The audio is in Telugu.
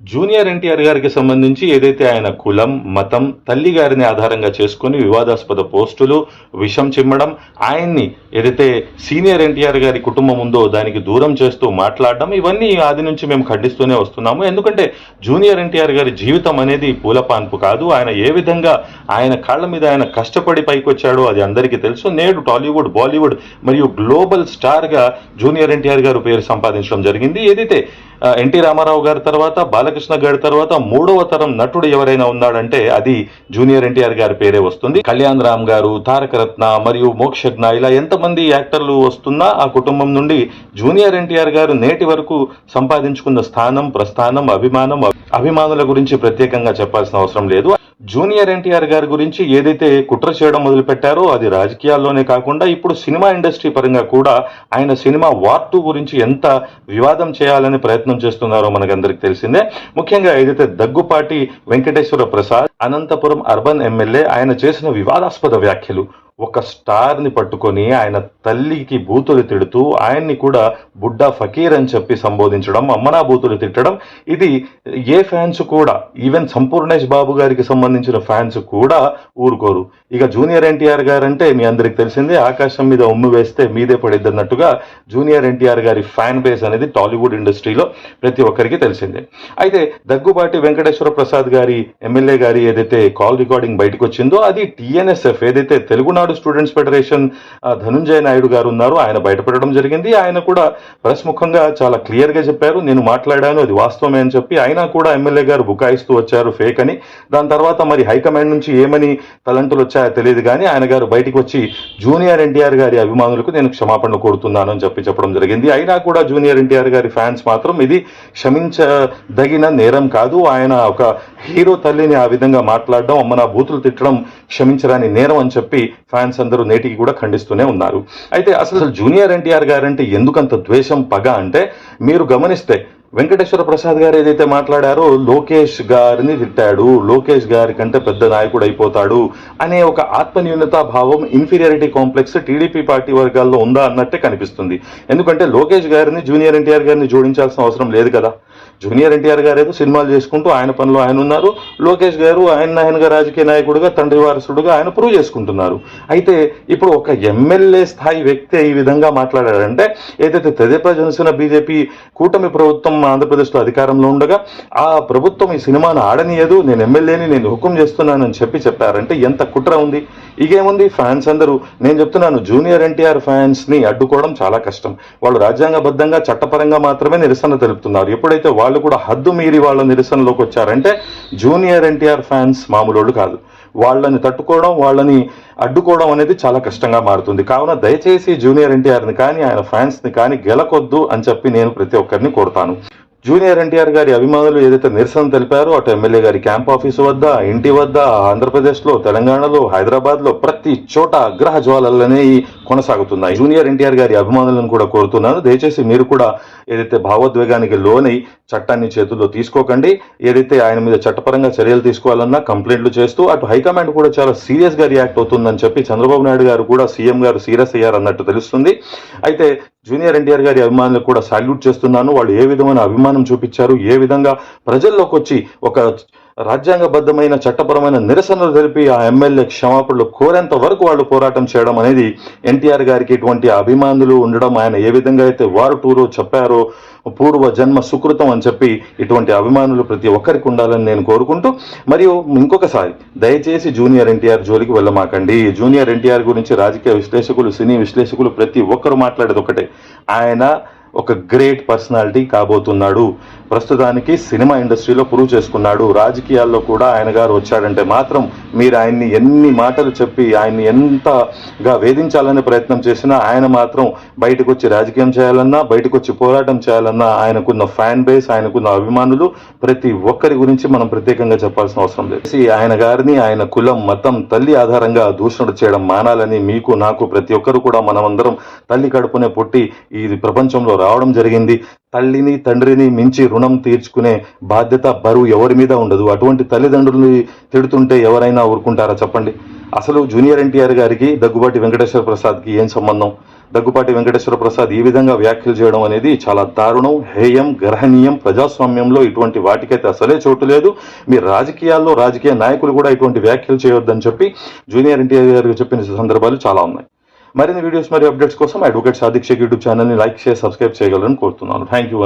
జూనియర్ ఎన్టీఆర్ గారికి సంబంధించి ఏదైతే ఆయన కులం మతం తల్లి గారిని ఆధారంగా చేసుకుని వివాదాస్పద పోస్టులు విషం చిమ్మడం ఆయన్ని ఏదైతే సీనియర్ ఎన్టీఆర్ గారి కుటుంబం ఉందో దానికి దూరం చేస్తూ మాట్లాడడం ఇవన్నీ ఆది నుంచి మేము ఖండిస్తూనే వస్తున్నాము. ఎందుకంటే జూనియర్ ఎన్టీఆర్ గారి జీవితం అనేది పూలపాన్పు కాదు. ఆయన ఏ విధంగా ఆయన కాళ్ళ మీద ఆయన కష్టపడి పైకి వచ్చాడో అది అందరికీ తెలుసు. నేడు టాలీవుడ్ బాలీవుడ్ మరియు గ్లోబల్ స్టార్గా జూనియర్ ఎన్టీఆర్ గారు పేరు సంపాదించడం జరిగింది. ఏదైతే ఎన్టీ రామారావు గారి తర్వాత బాలకృష్ణ గారి తర్వాత మూడవ తరం నటుడు ఎవరైనా ఉన్నాడంటే అది జూనియర్ ఎన్టీఆర్ గారి పేరే వస్తుంది. కళ్యాణ్ రామ్ గారు తారక రత్న మరియు మోక్షజ్ఞ ఇలా ఎంతమంది యాక్టర్లు వస్తున్నా ఆ కుటుంబం నుండి జూనియర్ ఎన్టీఆర్ గారు నేటి వరకు సంపాదించుకున్న స్థానం ప్రస్థానం అభిమానం అభిమానుల గురించి ప్రత్యేకంగా చెప్పాల్సిన అవసరం లేదు. జూనియర్ ఎన్టీఆర్ గారి గురించి ఏదైతే కుట్ర చేయడం మొదలు పెట్టారో అది రాజకీయాల్లోనే కాకుండా ఇప్పుడు సినిమా ఇండస్ట్రీ పరంగా కూడా ఆయన సినిమా వార్ టూ గురించి ఎంత వివాదం చేయాలని ప్రయత్నం చేస్తున్నారో మనకందరికి తెలిసిందే. ముఖ్యంగా ఏదైతే దగ్గుపాటి వెంకటేశ్వర ప్రసాద్ అనంతపురం అర్బన్ ఎమ్మెల్యే ఆయన చేసిన వివాదాస్పద వ్యాఖ్యలు ఒక స్టార్ని పట్టుకొని ఆయన తల్లికి బూతులు తిడుతూ ఆయన్ని కూడా బుడ్డా ఫకీర్ అని చెప్పి సంబోధించడం అమ్మనా బూతులు తిట్టడం ఇది ఏ ఫ్యాన్స్ కూడా ఈవెన్ సంపూర్ణేష్ బాబు గారికి సంబంధించిన ఫ్యాన్స్ కూడా ఊరుకోరు. ఇక జూనియర్ ఎన్టీఆర్ గారు అంటే మీ అందరికి తెలిసిందే ఆకాశం మీద ఉమ్ము వేస్తే మీదే పడిద్దన్నట్టుగా జూనియర్ ఎన్టీఆర్ గారి ఫ్యాన్ బేస్ అనేది టాలీవుడ్ ఇండస్ట్రీలో ప్రతి ఒక్కరికి తెలిసిందే. అయితే దగ్గుబాటి వెంకటేశ్వర ప్రసాద్ గారి ఎమ్మెల్యే గారి ఏదైతే కాల్ రికార్డింగ్ బయటకు వచ్చిందో అది టీఎన్ఎస్ఎఫ్ ఏదైతే తెలుగునాడు స్టూడెంట్స్ ఫెడరేషన్ ధనుంజయ నాయుడు గారు ఉన్నారు. ఆయన బయటపెట్టడం జరిగింది. ఆయన కూడా ప్రెస్ ముఖంగా చాలా క్లియర్గా చెప్పారు. నేను మాట్లాడాను అది వాస్తవమే అని చెప్పి అయినా కూడా ఎమ్మెల్యే గారు బుకాయిస్తూ వచ్చారు ఫేక్ అని. దాని తర్వాత మరి హైకమాండ్ నుంచి ఏమని తలంటులు వచ్చాయో తెలియదు కానీ ఆయన గారు బయటికి వచ్చి జూనియర్ ఎన్టీఆర్ గారి అభిమానులకు నేను క్షమాపణ కోరుతున్నాను అని చెప్పి చెప్పడం జరిగింది. అయినా కూడా జూనియర్ ఎన్టీఆర్ గారి ఫ్యాన్స్ మాత్రం ఇది క్షమించదగిన నేరం కాదు. ఆయన ఒక హీరో తల్లిని ఆ విధంగా మాట్లాడడం అమ్మ నా బూతులు తిట్టడం క్షమించరాని నేరం అని చెప్పి ఫ్యాన్స్ అందరూ నేటికి కూడా ఖండిస్తూనే ఉన్నారు. అయితే అసలు జూనియర్ ఎన్టీఆర్ గారంటే ఎందుకంత ద్వేషం పగ అంటే మీరు గమనిస్తే వెంకటేశ్వర ప్రసాద్ గారు ఏదైతే మాట్లాడారో లోకేష్ గారిని తిట్టాడు లోకేష్ గారి కంటే పెద్ద నాయకుడు అయిపోతాడు అనే ఒక ఆత్మన్యూనతా భావం ఇన్ఫీరియారిటీ కాంప్లెక్స్ టీడీపీ పార్టీ వర్గాల్లో ఉందా అన్నట్టే కనిపిస్తుంది. ఎందుకంటే లోకేష్ గారిని జూనియర్ ఎన్టీఆర్ గారిని జోడించాల్సిన అవసరం లేదు కదా. జూనియర్ ఎన్టీఆర్ గారు ఏదో సినిమాలు చేసుకుంటూ ఆయన పనిలో ఆయన ఉన్నారు. లోకేష్ గారు ఆయన ఆయనగా రాజకీయ నాయకుడుగా తండ్రి వారసుడుగా ఆయన ప్రూవ్ చేసుకుంటున్నారు. అయితే ఇప్పుడు ఒక ఎమ్మెల్యే స్థాయి వ్యక్తి ఈ విధంగా మాట్లాడారంటే ఏదైతే తెదేపా జనసేన బీజేపీ కూటమి ప్రభుత్వం ఆంధ్రప్రదేశ్లో అధికారంలో ఉండగా ఆ ప్రభుత్వం ఈ సినిమాను ఆడనీయదు నేను ఎమ్మెల్యేని నేను హుకుం చేస్తున్నానని చెప్పి చెప్పారంటే ఎంత కుట్ర ఉంది? ఇకేముంది ఫ్యాన్స్ అందరూ? నేను చెప్తున్నాను జూనియర్ ఎన్టీఆర్ ఫ్యాన్స్ని అడ్డుకోవడం చాలా కష్టం. వాళ్ళు రాజ్యాంగబద్ధంగా చట్టపరంగా మాత్రమే నిరసన తెలుపుతున్నారు. ఎప్పుడైతే వాళ్ళు కూడా హద్దు మీరి వాళ్ళ నిరసనలోకి వచ్చారంటే జూనియర్ ఎన్టీఆర్ ఫ్యాన్స్ మామూలు కాదు. వాళ్ళని తట్టుకోవడం వాళ్ళని అడ్డుకోవడం అనేది చాలా కష్టంగా మారుతుంది. కావున దయచేసి జూనియర్ ఎన్టీఆర్ని కానీ ఆయన ఫ్యాన్స్ని కానీ గెలకొద్దు అని చెప్పి నేను ప్రతి ఒక్కరిని కోరుతాను. జూనియర్ ఎన్టీఆర్ గారి అభిమానులు ఏదైతే నిరసన తెలిపారో అటు ఎమ్మెల్యే గారి క్యాంప్ ఆఫీసు వద్ద ఇంటి వద్ద ఆంధ్రప్రదేశ్లో తెలంగాణలో హైదరాబాద్లో ప్రతి చోట అగ్రహ జ్వాలలనే కొనసాగుతున్నాయి జూనియర్ ఎన్టీఆర్ గారి అభిమానులను కూడా కోరుతున్నాను. దయచేసి మీరు కూడా ఏదైతే భావోద్వేగానికి లోనై చట్టాన్ని చేతుల్లో తీసుకోకండి. ఏదైతే ఆయన మీద చట్టపరంగా చర్యలు తీసుకోవాలన్నా కంప్లైంట్లు చేస్తూ అటు హైకమాండ్ కూడా చాలా సీరియస్గా రియాక్ట్ అవుతుందని చెప్పి చంద్రబాబు నాయుడు గారు కూడా సీఎం గారు సీరియస్ అయ్యారన్నట్టు తెలుస్తుంది. అయితే జూనియర్ ఎన్టీఆర్ గారి అభిమానులకు కూడా సాల్యూట్ చేస్తున్నాను. వాళ్ళు ఏ విధమైన అభిమానం చూపించారు? ఏ విధంగా ప్రజల్లోకి వచ్చి ఒక రాజ్యాంగబద్ధమైన చట్టపరమైన నిరసనలు తెలిపి ఆ ఎమ్మెల్యే క్షమాపణలు కోరేంత వరకు వాళ్ళు పోరాటం చేయడం అనేది ఎన్టీఆర్ గారికి ఇటువంటి అభిమానులు ఉండడం ఆయన ఏ విధంగా అయితే వారు టూరు చెప్పారో పూర్వ జన్మ సుకృతం అని చెప్పి ఇటువంటి అభిమానులు ప్రతి ఒక్కరికి ఉండాలని నేను కోరుకుంటూ మరియు ఇంకొకసారి దయచేసి జూనియర్ ఎన్టీఆర్ జోలికి వెళ్ళమాకండి. జూనియర్ ఎన్టీఆర్ గురించి రాజకీయ విశ్లేషకులు సినీ విశ్లేషకులు ప్రతి ఒక్కరు మాట్లాడేది ఒకటే. ఆయన ఒక గ్రేట్ పర్సనాలిటీ కాబోతున్నాడు. ప్రస్తుతానికి సినిమా ఇండస్ట్రీలో ప్రూవ్ చేసుకున్నాడు. రాజకీయాల్లో కూడా ఆయన గారు వచ్చాడంటే మాత్రం మీరు ఆయన్ని ఎన్ని మాటలు చెప్పి ఆయన్ని ఎంతగా వేధించాలనే ప్రయత్నం చేసినా ఆయన మాత్రం బయటకు వచ్చి రాజకీయం చేయాలన్నా బయటకు వచ్చి పోరాటం చేయాలన్నా ఆయనకున్న ఫ్యాన్ బేస్ ఆయనకున్న అభిమానులు ప్రతి ఒక్కరి గురించి మనం ప్రత్యేకంగా చెప్పాల్సిన అవసరం లేదు. ఆయన గారిని ఆయన కులం మతం తల్లి ఆధారంగా దూషణ చేయడం మానాలని మీకు నాకు ప్రతి ఒక్కరు కూడా మనమందరం తల్లి కడుపునే పుట్టి ఈ ప్రపంచంలో రావడం జరిగింది. తల్లిని తండ్రిని మించి రుణం తీర్చుకునే బాధ్యత బరువు ఎవరి మీద ఉండదు. అటువంటి తల్లిదండ్రుల్ని తిడుతుంటే ఎవరైనా ఊరుకుంటారా చెప్పండి? అసలు జూనియర్ ఎన్టీఆర్ గారికి దగ్గుబాటి వెంకటేశ్వర ప్రసాద్కి ఏం సంబంధం? దగ్గుపాటి వెంకటేశ్వర ప్రసాద్ ఈ విధంగా వ్యాఖ్యలు చేయడం అనేది చాలా దారుణం హేయం గ్రహణీయం ప్రజాస్వామ్యంలో ఇటువంటి వాటికైతే అసలే చోటు లేదు. మీ రాజకీయాల్లో రాజకీయ నాయకులు కూడా ఇటువంటి వ్యాఖ్యలు చేయొద్దని చెప్పి జూనియర్ ఎన్టీఆర్ గారికి చెప్పిన సందర్భాలు చాలా ఉన్నాయి. మరిన్ని వీడియోస్ మరియు అప్డేట్స్ కోసం అడ్వకేట్ సాదిక్ యూట్యూబ్ ఛానల్ని లైక్ చేసి సబ్స్క్రైబ్ చేయగలరని కోరుతున్నాను. Thank you